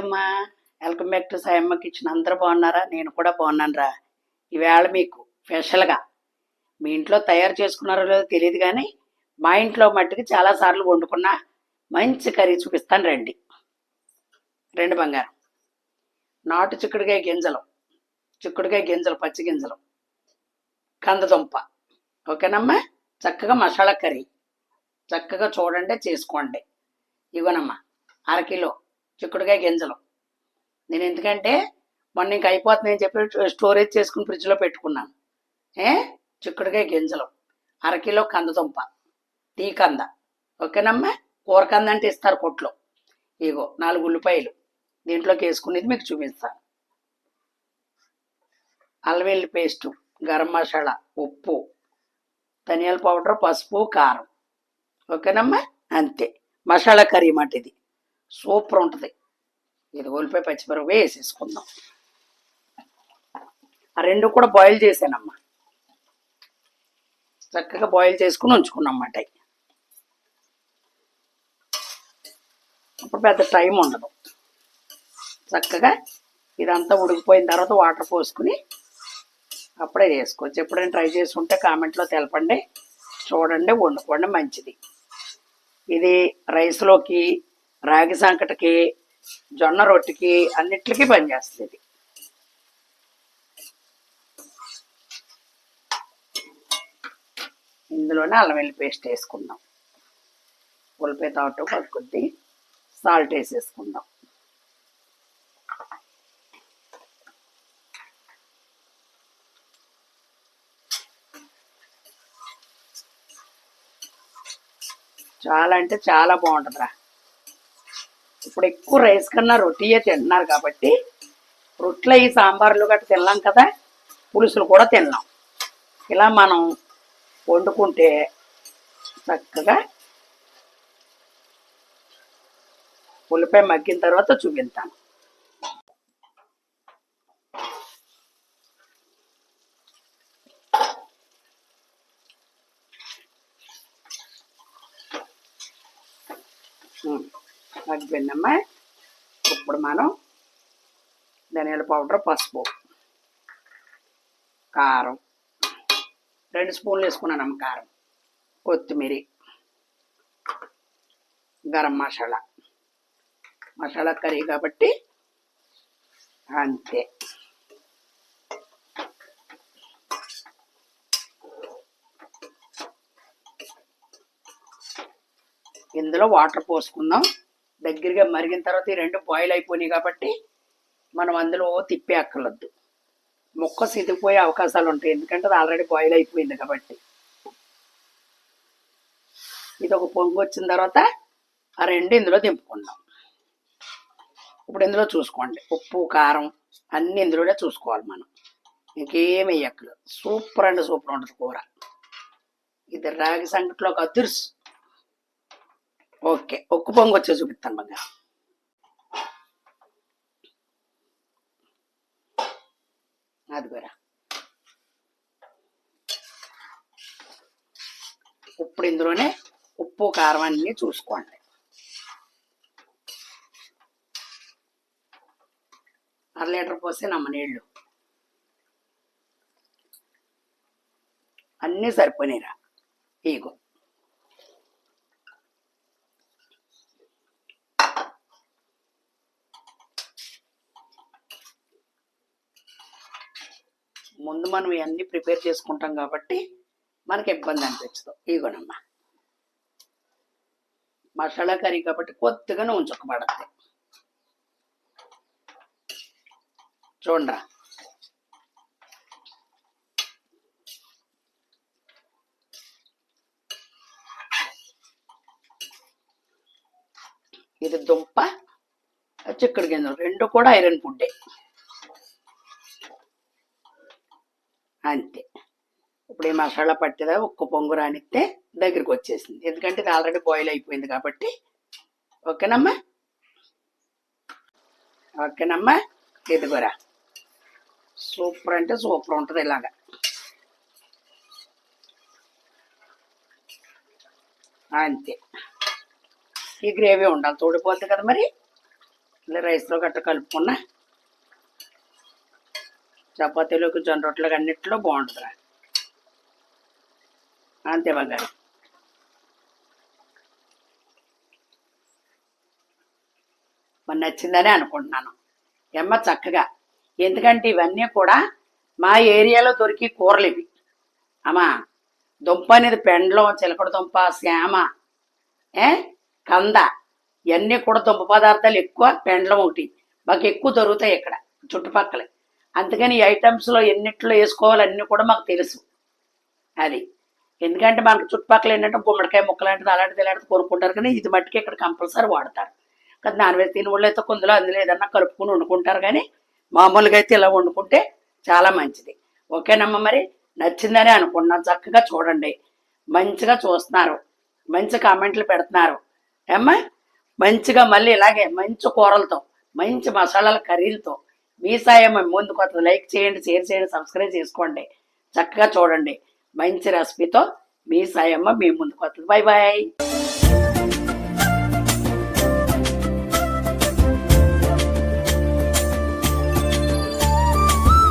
అమ్మా. Welcome back to Sayamma kitchen. అందరూ బాగున్నారా? నేను కూడా బాగున్నాను రా ఈవేళ మీకు స్పెషల్గా మీ ఇంట్లో తయారు చేసుకున్నారో లేదో తెలియదు కానీ మా ఇంట్లో మట్టుకు చాలాసార్లు వండుకున్న మంచి కర్రీ చూపిస్తాను రండి. రెండు బంగారం. నాటు చిక్కుడుకాయ గింజలు. చిక్కుడుకాయ గింజలు పచ్చి గింజలు. కందదుంప. ఓకేనమ్మా? చక్కగా మసాలా కర్రీ. చక్కగా చూడండి చేసుకోండి. ఇవ్వనమ్మా. అరకిలో చిక్కుడుకాయ గింజలు. నేను ఎందుకంటే మొన్న ఇంక అయిపోతుందని చెప్పి స్టోరేజ్ చేసుకుని ఫ్రిడ్జ్లో పెట్టుకున్నాను. ఏ? చిక్కుడుకాయ గింజలు. అరకిలో కందదుంప. టీ కంద. ఓకేనమ్మా? కూర కంద అంటే ఇస్తారు కొట్లో. ఇగో నాలుగు ఉల్లిపాయలు. దీంట్లోకి వేసుకునేది మీకు చూపిస్తాను. అల్లం పేస్టు గరం మసాలా ఉప్పు ధనియాల పౌడర్ పసుపు కారం. ఓకేనమ్మా? అంతే. మసాలా కర్రీ మాట ఇది. సూపర్ ఉంటుంది. ఇది ఓలిపోయి పచ్చిమిరప వేసేసుకుందాం. ఆ రెండు కూడా బాయిల్ చేశానమ్మా చక్కగా బాయిల్ చేసుకుని ఉంచుకున్నమాట ఇప్పుడు పెద్ద టైం ఉండదు. చక్కగా ఇదంతా ఉడికిపోయిన తర్వాత వాటర్ పోసుకుని అప్పుడే చేసుకోవచ్చు ఎప్పుడైనా ట్రై చేసి ఉంటే కామెంట్లో తెలపండి. చూడండి వండుకోండి మంచిది. ఇది రైస్లోకి రాగి సంకటకి జొన్న రొట్టెకి అన్నిటికీ పనిచేస్తుంది. ఇందులోనే అల్లం వెల్లి పేస్ట్ వేసుకుందాం. ఉల్లిపాయ తాటు కొద్ది సాల్ట్ వేసేసుకుందాం. చాలా అంటే చాలా బాగుంటుందిరా. ఇప్పుడు ఎక్కువ రైస్ కన్నా రొట్టియే తింటున్నారు కాబట్టి రొట్టెలు ఈ సాంబార్లు గట్రా తినలాం కదా పులుసులు కూడా తిన్నాం ఇలా మనం వండుకుంటే చక్కగా ఉల్లిపాయ మగ్గిన తర్వాత చూపిస్తాను. మగ్గిపోయిందమ్మా ఇప్పుడు మనం ధనియాల పౌడర్ పసుపు కారం రెండు స్పూన్లు వేసుకున్నానమ్మ కారం కొత్తిమీర గరం మసాలా. మసాలా కర్రీ కాబట్టి అంతే. ఇందులో వాటర్ పోసుకుందాం. దగ్గరగా మరిగిన తర్వాత ఈ రెండు బాయిల్ అయిపోయినాయి కాబట్టి మనం అందులో తిప్పే అక్కర్లొద్దు మొక్క సిదిపోయే అవకాశాలు ఉంటాయి. ఎందుకంటే అది ఆల్రెడీ బాయిల్ అయిపోయింది కాబట్టి. ఇది ఒక పొంగు వచ్చిన తర్వాత ఆ రెండు ఇందులో దింపుకుందాం. ఇప్పుడు ఇందులో చూసుకోండి. ఉప్పు కారం అన్ని ఇందులోనే చూసుకోవాలి మనం. ఇంకేం వేయక్కలేదు సూపర్ అండ్ సూపర్ ఉంటుంది కూర. ఇది రాగి సంగటిలోకి అదుర్స్ ఓకే ఒక్క పొంగు వచ్చే చూపిస్తాను బాగా అది కూడా ఇప్పుడు ఇందులోనే ఉప్పు కారం అన్ని చూసుకోండి. అర లీటర్ పోస్తే నమ్మ నీళ్ళు. అన్నీ సరిపోయినాయిరా. ఇగో. ముందు మనం ఇవన్నీ ప్రిపేర్ చేసుకుంటాం కాబట్టి మనకి ఇబ్బంది అనిపించదు. ఇగోనమ్మా మసాలా కర్రీ కాబట్టి కొద్దిగానే ఉంచకబడద్ది చూడరా ఇది దుంప చిక్కుడు గింజలు రెండు కూడా ఐరన్ ఫుడ్డే. అంతే. ఇప్పుడు ఈ మసాలా పట్టేదా ఒక్క పొంగు రానిస్తే దగ్గరికి వచ్చేసింది. ఎందుకంటే ఇది ఆల్రెడీ బాయిల్ అయిపోయింది కాబట్టి. ఓకేనమ్మా? ఓకేనమ్మా? ఇదిగోరా. సూపర్ అంటే సూపర్ ఉంటుంది ఇలాగా. అంతే. ఈ గ్రేవీ ఉండాలి. తోడిపోద్ది కదా మరి? ఇలా రైస్లో గట్ట కలుపుకున్న చపాతీలోకి జొన్న రొట్టెలకు అన్నిట్లో బాగుంటుందిరా అంతే బంగారు. మరి నచ్చిందని అనుకుంటున్నాను. ఎమ్మ చక్కగా. ఎందుకంటే ఇవన్నీ కూడా మా ఏరియాలో దొరికి కూరలు ఇవి. అమ్మా దుంప అనేది పెండలం చిలకడ దుంప శ్యామ ఏ కంద ఇవన్నీ కూడా దుంప పదార్థాలు ఎక్కువ పెండలం ఒకటి. మాకు ఎక్కువ దొరుకుతాయి ఇక్కడ చుట్టుపక్కల అందుకని ఈ ఐటమ్స్లో ఎన్నిట్లో వేసుకోవాలి అన్నీ కూడా మాకు తెలుసు. అది. ఎందుకంటే మనకు చుట్టుపక్కల ఏంటంటే గుమ్మడికాయ ముక్క లాంటిది అలాంటిది ఇలాంటిది కొనుక్కుంటారు కానీ ఇది మట్టుకి ఇక్కడ కంపల్సరీ వాడతారు. కానీ నాన్ వెజ్ తిని వాళ్ళు అయితే కొందులో అందులో ఏదన్నా కలుపుకుని వండుకుంటారు కానీ మామూలుగా అయితే ఇలా వండుకుంటే చాలా మంచిది. ఓకేనమ్మా మరి? నచ్చిందని అనుకున్నాను చక్కగా చూడండి. మంచిగా చూస్తున్నారు. మంచి కామెంట్లు పెడుతున్నారు. ఏమ్మా? మంచిగా మళ్ళీ ఇలాగే మంచి కూరలతో మంచి మసాలాల కర్రీలతో మీ సాయం ముందు కొత్త లైక్ చేయండి షేర్ చేయండి సబ్స్క్రైబ్ చేసుకోండి. చక్కగా చూడండి. మంచి రెసిపీతో మీ సాయమ్మ మీ ముందుకు వస్తుంది. Bye bye